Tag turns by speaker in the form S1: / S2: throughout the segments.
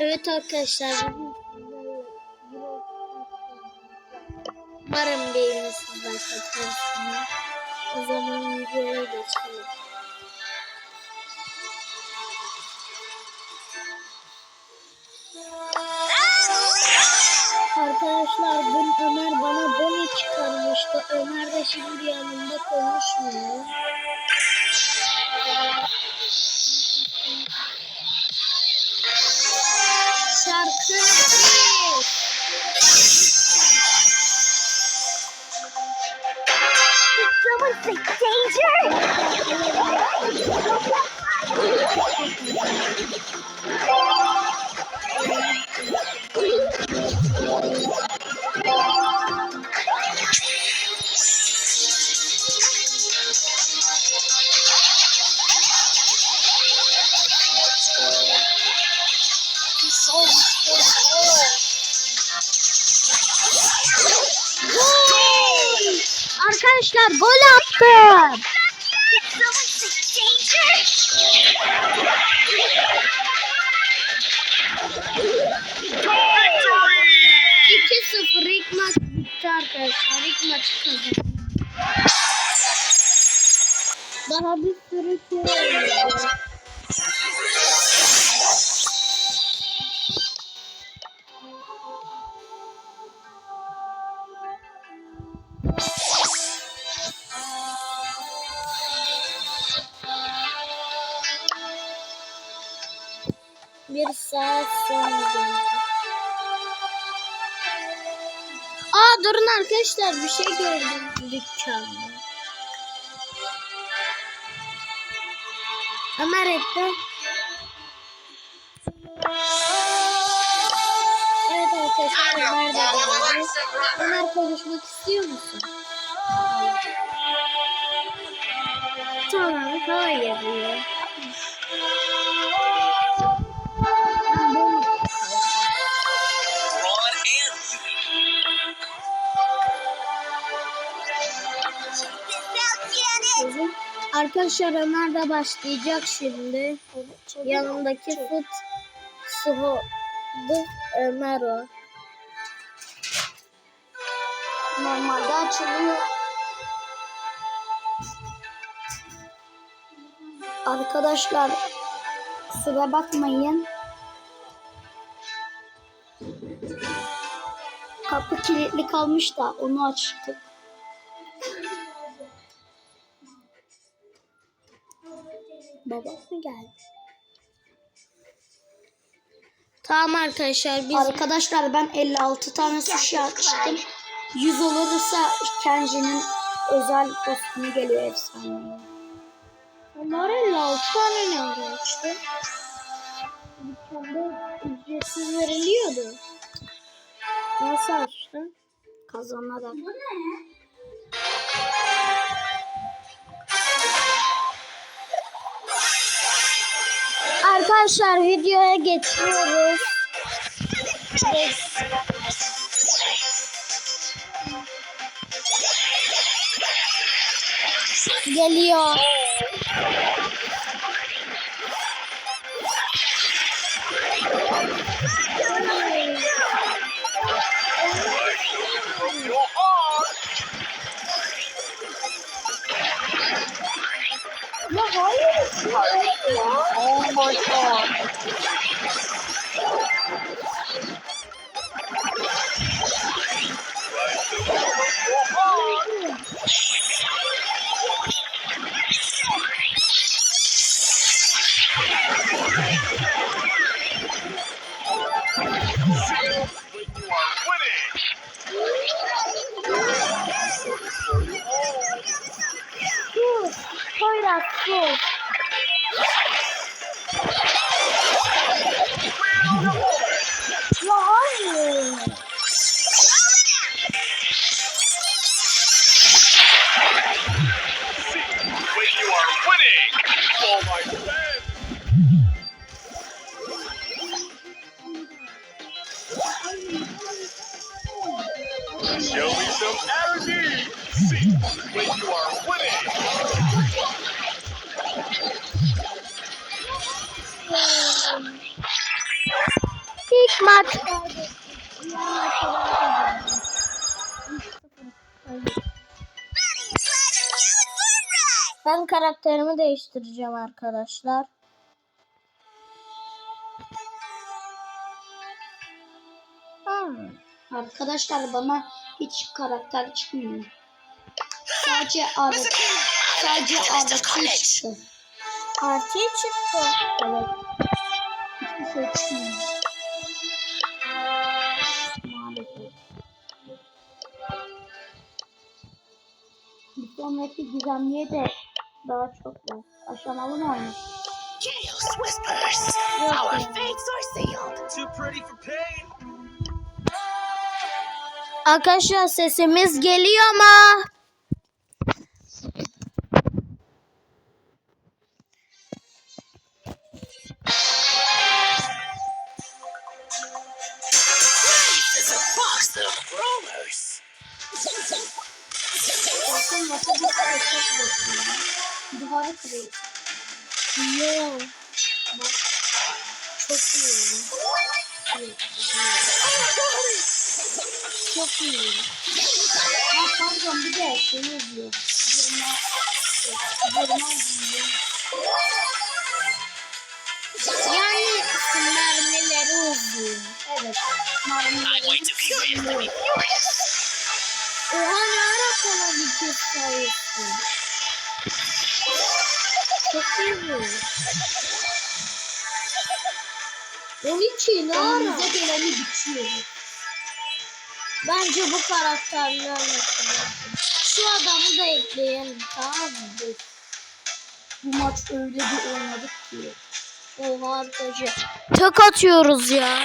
S1: Evet arkadaşlar. Umarım beğenirsiniz arkadaşlar. O zaman videoya geçelim. Arkadaşlar dün Ömer bana Bonnie çıkarmıştı. Ömer de şimdi yanımda konuşmuyor.
S2: Someone say danger!
S1: Freak
S2: मत विचार कर
S3: freak
S1: मत कर बहुत freak arkadaşlar bir şey gördüm dükkanda. Ömer ekle. Evet arkadaşlar Ömer de geldi. Ömer konuşmak istiyor musun? Tamam hayır diyor. Arkadaşlar Ömer de başlayacak şimdi. Yanındaki fut sıvı Ömer o. Normalde açılıyor. Arkadaşlar kusura bakmayın. Kapı kilitli kalmış da onu açtık. Babası geldi. Tamam arkadaşlar biz
S4: Arkadaşlar ben 56 tane sushi açtım. 100 olursa Kenji'nin özel kostümü geliyor efsane.
S1: Onlar 56 tane ne ara açtı? Dükkanda ücretsiz veriliyordu. Nasıl açtı?
S4: Kazanarak.
S1: Arkadaşlar videoya geçiyoruz. Geliyor.
S2: all gone.
S1: Ben karakterimi değiştireceğim arkadaşlar. Hmm.
S4: Arkadaşlar bana hiç karakter çıkmıyor. Sadece adet, sadece adeti çıktı.
S1: Artı çıktı.
S4: Evet. Hiçbir şey çıkmıyor. Maalesef. Bir sonraki gizemliye de daha çok var. Aşamalı mı oynuyor?
S5: Chaos whispers. Our fates are sealed.
S3: Too pretty for pain.
S1: Arkadaşlar sesimiz geliyor ama.
S5: Furious.
S1: Oha ne ara sana bir kez sayıyorsun? Çok iyi bu. 12 ne ara?
S4: Geleni biçiyoruz.
S1: Bence bu karakterlerle kullanalım. Şu adamı da ekleyelim tamam mı?
S4: Bu maç öyle bir oynadık ki.
S1: Oha arkadaşlar. Tek atıyoruz ya.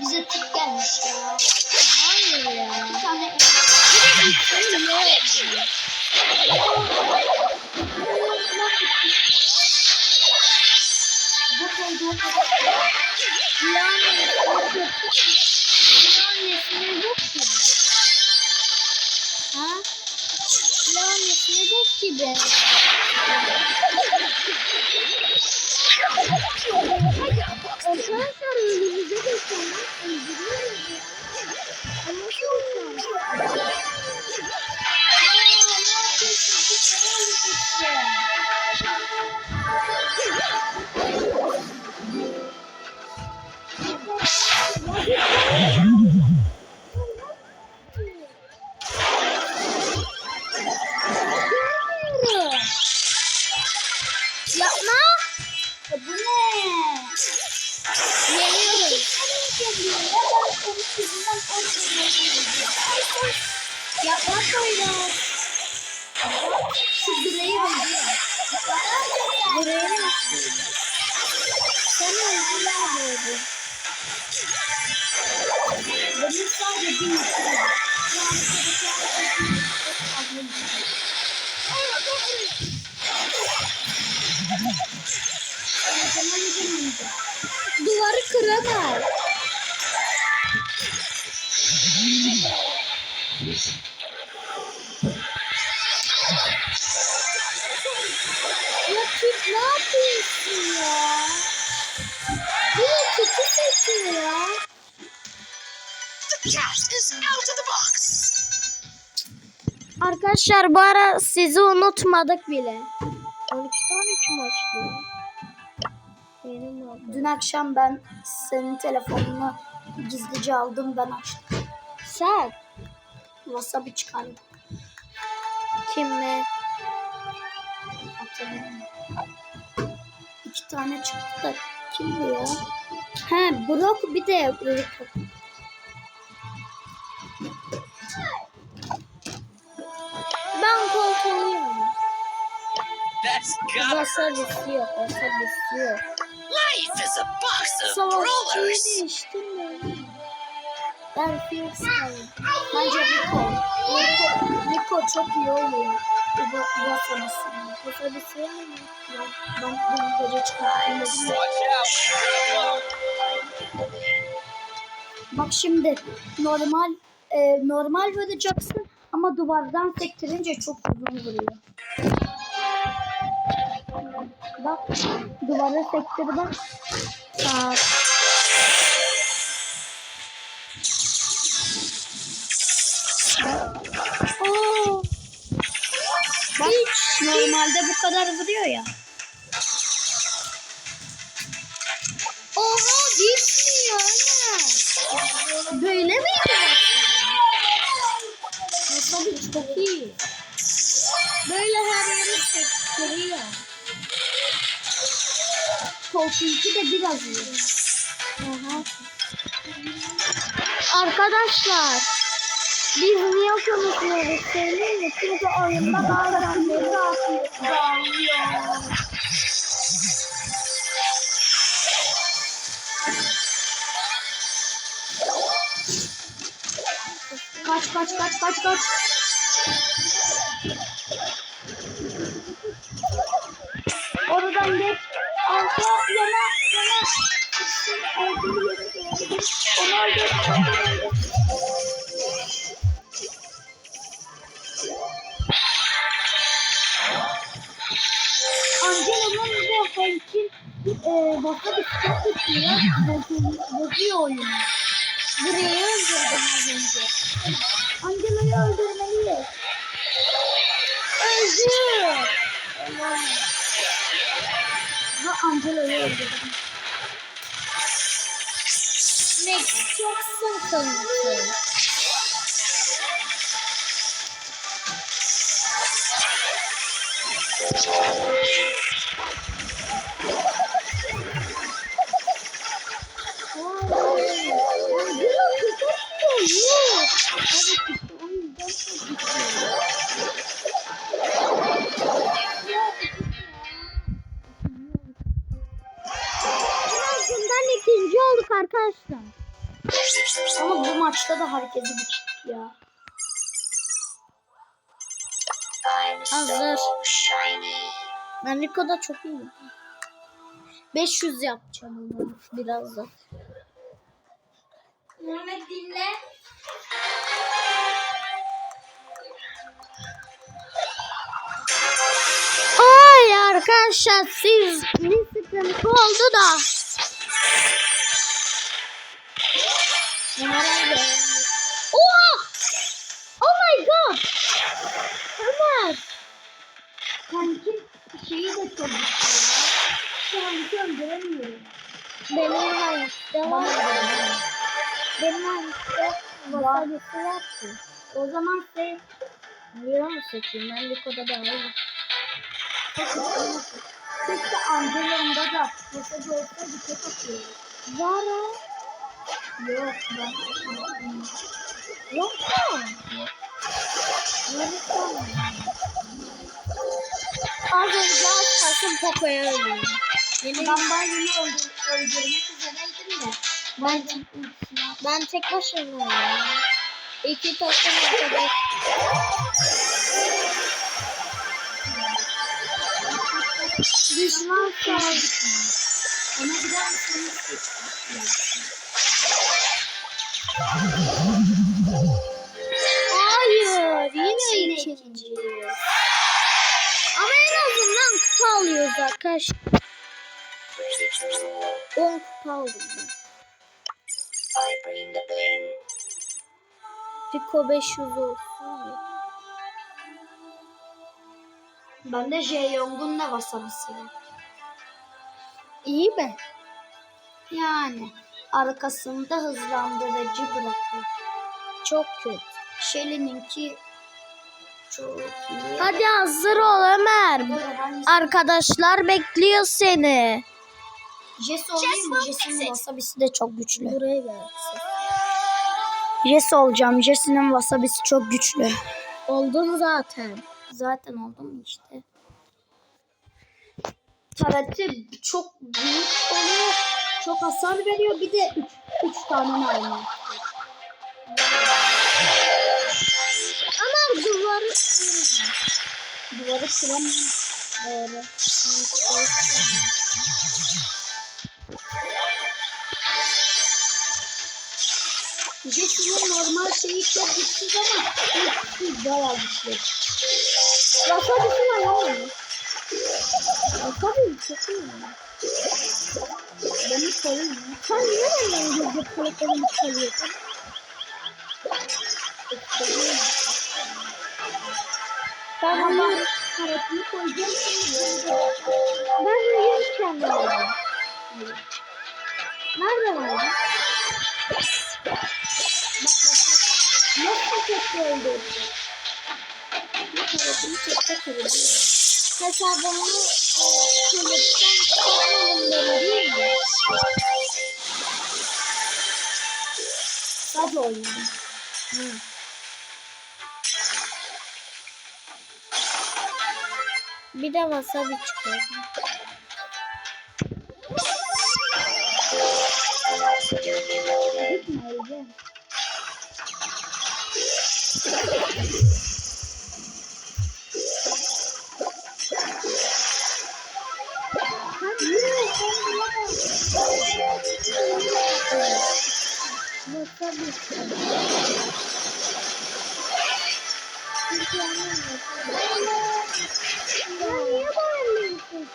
S4: bize tip gelmiş ya.
S1: hayır ya.
S4: Bir tane bu koyduğum
S1: Yani Lanesine bok gibi. Ha? Arkadaşlar önümüze geçen öldürüyoruz ya. Ama an. Aa, Arkadaşlar bu ara sizi unutmadık bile. 12 tane kim açtı? Benim oldu.
S4: Dün akşam ben senin telefonunu gizlice aldım ben açtım.
S1: Sen
S4: WhatsApp'ı çıkardım.
S1: kimle?
S4: Hatırlamıyorum. İki tane çıktı da kimdi ya?
S1: He Brock bir de Rico.
S3: That's got
S1: Wasabisi yok, wasabisi yok.
S5: Life is a box of rollers.
S1: Ben Phoenix alayım.
S4: Bence Rico.
S1: Rico, Rico çok iyi oluyor. Wasabi'si mı? Yok. Ben bunu gece çıkarttım.
S4: Bak şimdi normal e, normal vuracaksın ama duvardan sektirince çok uzun vuruyor. Bak duvara sektir bak. Sağ. Oo. Bak normalde bu kadar vuruyor ya.
S1: Oha bitmiyor anne.
S4: Böyle miydi?
S1: Wasabi çok iyi. Böyle her yeri sektiriyor.
S4: Tolkinki de biraz iyi. Arkadaşlar biz niye konuşuyoruz söyleyeyim mi? Çünkü oyunda bazen beni dağılıyor. Kaç kaç kaç kaç kaç. Öldür. Angela'nın bu Hank'in e, baka bir çok tutuyor. Bozuyor oyunu. Burayı öldürdüm az önce. Angela'yı öldürmeliyiz. Öldür. Ve Angela'yı öldürdüm.
S1: Max çok sıkıntı.
S4: Herkesi bitirdik ya.
S1: Hazır.
S5: shiny.
S1: Ben Rico'da çok iyiyim. 500 yapacağım onu birazdan.
S4: Muhammed dinle.
S1: Ay arkadaşlar siz bir sıkıntı oldu da. Ömer Benim hangisi var? Benim hangisi Wasabisi var.
S4: O zaman
S1: Niye onu seçeyim? Ben Rico'da da var.
S4: keşke Angela'nda da mesaj olsa bir tek atıyor.
S1: Var o.
S4: Yok ben
S1: Yok mu? Yarısı Az önce az kalsın Poco'ya ölüyorum.
S4: Ben daha yeni öldür, öldürmek üzereydim de.
S1: Ben, ben tek başıma ya. İki takım arkadaş. Düşman.
S4: Ona gider misiniz?
S1: Hayır, yine ikinci. Ama en azından kupa alıyoruz arkadaşlar. 10 kupa aldım ben.
S5: I bring the bling.
S1: Rico 500 olsun. ya.
S4: Bende Jaeyoung'un da wasabisi var.
S1: İyi mi?
S4: Yani arkasında hızlandırıcı bırakıyor.
S1: Çok kötü.
S4: Shelly'ninki çok iyi.
S1: Hadi hazır ol Ömer. Arkadaşlar bekliyor seni.
S4: Jesse olayım mı? Jesse'nin wasabisi de çok güçlü.
S1: Buraya gel.
S4: Jesse olacağım. Jesse'nin wasabisi çok güçlü.
S1: Oldun zaten.
S4: Zaten oldum işte. Karate çok büyük oluyor. Çok hasar veriyor. Bir de 3 tane mermi.
S1: Ama duvarı kırmıyor.
S4: Duvarı kıramıyor.
S1: Doğru.
S4: Sizin normal şeyi çok güçsüz ama güçsüz bayağı güçlü.
S1: Wasabisi var ama. Wasabi çok iyi.
S4: Beni koruyun.
S1: Sen niye benden gözü kalıplarını çalıyorsun? Ben uyur,
S4: Karatını koyacağım şimdi.
S1: ben uyurken de aldım. Nereden aldın?
S4: Nasıl tek öldü? Bu karatını tekte kırılıyor.
S1: Hesabımı e, kulüpten çıkarmadım beni değil mi?
S4: Hadi oynayalım.
S1: Bir de wasabi çıkardım.
S4: Gitme Ece.
S1: Ya niye bağırıyorsun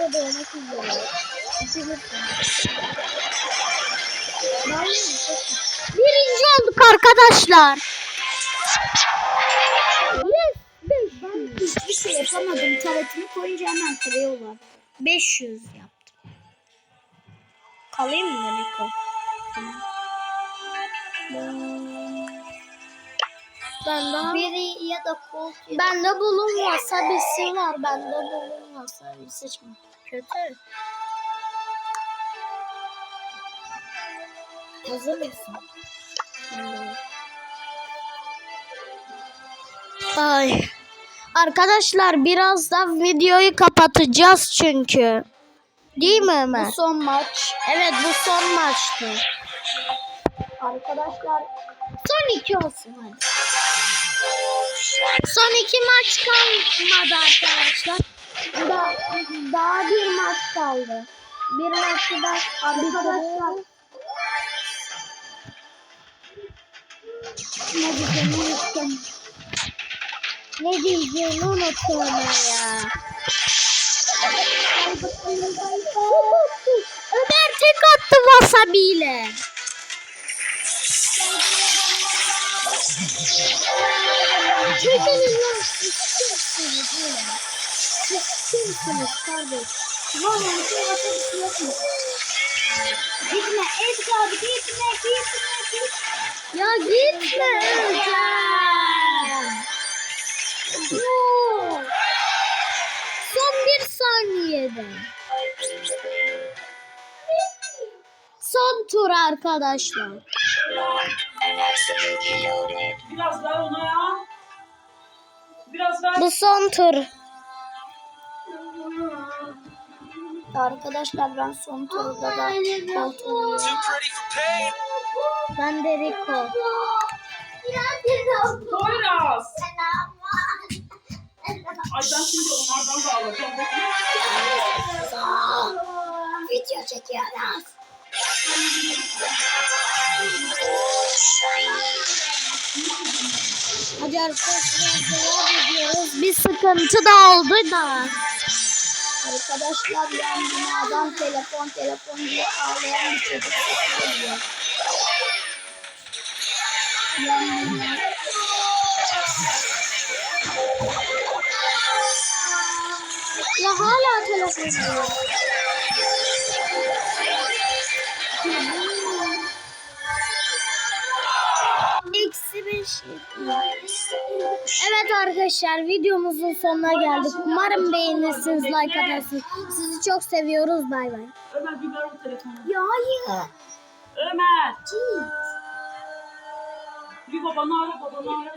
S4: De ona kızıyorum.
S1: Birinci olduk arkadaşlar.
S4: Ben hiçbir şey yapamadım. Taretimi koyunca hemen kırıyorlar.
S1: 500 yaptım. Kalayım mı Rico? Ben daha
S4: Biri ya da Colt ya da
S1: Bende bulun wasabisi var. Bende bulun wasabi seçme. Kötü.
S4: hazır mısın?
S1: Ay. Arkadaşlar birazdan videoyu kapatacağız çünkü. Değil mi Ömer?
S4: Bu son maç.
S1: Evet bu son maçtı.
S4: Arkadaşlar
S1: Son iki olsun hadi. Son iki maç kalmadı arkadaşlar. Da, daha bir maç kaldı. Bir maçı da
S4: arkadaşlar ne diyeceğimi unuttum.
S1: Ne diyeceğimi unuttum ya. Ömer tek attı wasabi ile. Çekelim lan siz kimsiniz kardeş?
S4: Vallahi bir wasabisi yok mu? Gitme abi gitme gitme gitme.
S1: Ya gitme. Oo. Son bir saniyede. Son tur arkadaşlar.
S6: Biraz ver ona ya. Biraz ver.
S1: Bu son tur.
S4: Arkadaşlar ben son turda da Colt oluyorum.
S1: Ben de Rico.
S6: Poyraz. Ay ben şimdi onlardan da alacağım.
S4: Video çekiyoruz.
S1: Hadi arkadaşlar devam ediyoruz. Bir sıkıntı da oldu da.
S4: Arkadaşlar yan binadan telefon telefon diye ağlayan bir çocuk geliyor. Yan.
S1: Ya hala telefon diyor. Evet arkadaşlar videomuzun sonuna geldik. Umarım beğenirsiniz, like atarsınız. Sizi çok seviyoruz. Bay bay.
S6: Ömer bir ver o telefonu.
S1: Ya hayır.
S6: Ömer. Bir babanı ara babanı ara.